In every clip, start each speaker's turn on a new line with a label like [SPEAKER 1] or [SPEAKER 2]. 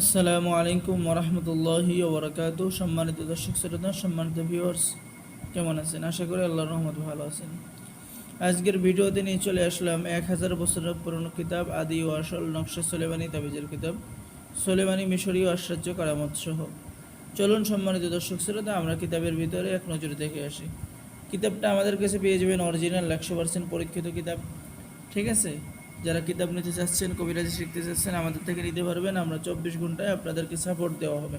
[SPEAKER 1] আসসালামু আলাইকুম ওরহমতুল্লাহি ওবরাকাতু। সম্মানিত দর্শক শ্রোতা, সম্মানিত ভিউয়ার্স কেমন আছেন? আশা করি আল্লাহর রহমত ভালো আছেন। আজকের ভিডিওতে নিয়ে চলে আসলাম এক হাজার বছরের পুরনো কিতাব, আদি ও আসল নকশা সোলেমানি তাবিজের কিতাব, সোলেমানি মিশরীয় আশ্চর্য কারামত সহ। চলুন, সম্মানিত দর্শক শ্রোতা, আমরা কিতাবের ভিতরে এক নজর দেখে আসি। কিতাবটা আমাদের কাছে পেয়ে যাবেন অরিজিনাল একশো পার্সেন্ট পরীক্ষিত কিতাব। ঠিক আছে? যারা কিতাব নিতে চাচ্ছেন, কবিরাজি শিখতে চাচ্ছেন, আমাদের থেকে নিতে পারবেন। আমরা চব্বিশ ঘন্টায় আপনাদেরকে সাপোর্ট দেওয়া হবে।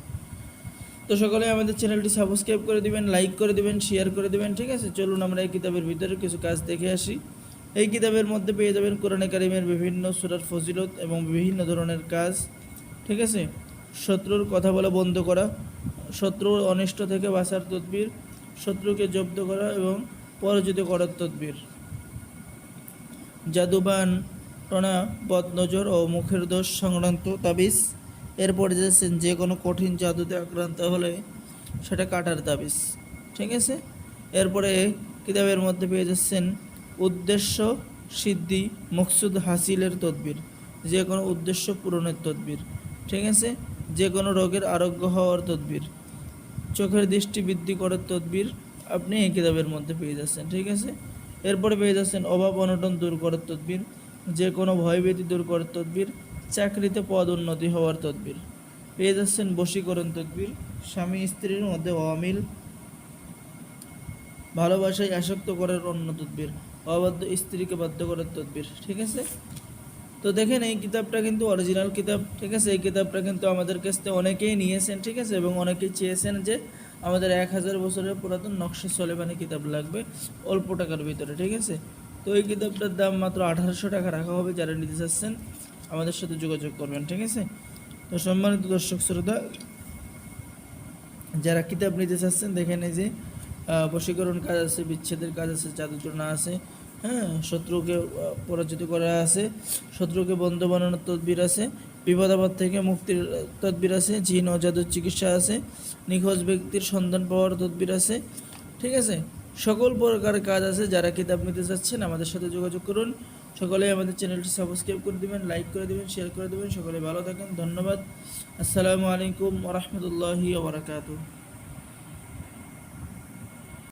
[SPEAKER 1] তো সকলে আমাদের চ্যানেলটি সাবস্ক্রাইব করে দিবেন লাইক করে দিবেন শেয়ার করে দিবেন, ঠিক আছে? চলুন আমরা এই কিতাবের ভিতরে কিছু কাজ দেখে আসি। এই কিতাবের মধ্যে পেয়ে যাবেন কোরআনে কারিমের বিভিন্ন সুরার ফজিলত এবং বিভিন্ন ধরনের কাজ, ঠিক আছে? শত্রুর কথা বলা বন্ধ করা, শত্রুর অনিষ্ট থেকে বাঁচার তদবির, শত্রুকে জব্দ করা এবং পরাজিত করার তদবির। জাদুবান টনা বদনজর ও মুখের দোষ সংক্রান্ত তাবিজ। এরপরে যাচ্ছেন যে কোনো কঠিন জাদুতে আক্রান্ত হলে সেটা কাটার তাবিজ। ঠিক আছে? এরপরে কিতাবের মধ্যে পেয়ে যাচ্ছেন, উদ্দেশ্য সিদ্ধি মকসুদ হাসিলের তদবির। যে কোনো উদ্দেশ্য পূরণের তদবির। ঠিক আছে? যে কোনো রোগের আরোগ্য হওয়ার তদবির। চোখের দৃষ্টি বৃদ্ধি করার তদবির আপনি এই কিতাবের মধ্যে পেয়ে যাচ্ছেন। ঠিক আছে? এরপরে পেয়ে যাচ্ছেন, অভাব অনটন দূর করার তদবির। যে কোনো ভয়ভীতি দূর করার তদবির, চাকরিতে পদ উন্নতি হওয়ার তদবির। পেয়ে যাচ্ছেন বশীকরণ তদবির। স্বামী স্ত্রীর মধ্যে অমিল। ভালোবাসায় আসক্ত করার অন্য তদবির। অবাধ্য স্ত্রীকে বাধ্য করার তদবির। ঠিক আছে? তো দেখেন, এই কিতাবটা কিন্তু অরিজিনাল কিতাব। ঠিক আছে? এই কিতাবটা কিন্তু আমাদের কাছ থেকে অনেকেই নিয়েছেন, ঠিক আছে? এবং অনেকেই চেয়েছেন যে আমাদের এক হাজার বছরের পুরাতন নকশা সলেমানি কিতাব লাগবে অল্প টাকার ভিতরে, ঠিক আছে? তো এই কিতাবটার দাম মাত্র আঠারোশো টাকা রাখা হবে যারা নিতে চাচ্ছেন। আমাদের সাথে যোগাযোগ করবেন, ঠিক আছে? তো সম্মানিত দর্শক শ্রোতা, যারা কিতাব নিতে চাচ্ছেন, দেখেন এই যে বশীকরণ কাজ আছে, বিচ্ছেদের কাজ আছে জাদুটনা আছে হ্যাঁ? শত্রুকে পরাজিত করা আছে, শত্রুকে বন্ধ বানানোর তদবির আছে বিপদাবাদ থেকে মুক্তির তদবির আছে, জিন ও জাদুর চিকিৎসা আছে, নিখোঁজ ব্যক্তির সন্ধান পাওয়ার তদবির আছে, ঠিক আছে? সকল প্রকার কাজ আছে যারা কিতাব নিতে চাচ্ছেন, আমাদের সাথে যোগাযোগ করুন। সকলে আমাদের চ্যানেলটি সাবস্ক্রাইব করে দেবেন, লাইক করে দেবেন শেয়ার করে দেবেন। সকলে ভালো থাকেন, ধন্যবাদ। আসসালামু আলাইকুম ওরহমতুল্লাহি ওবরাকাতুহ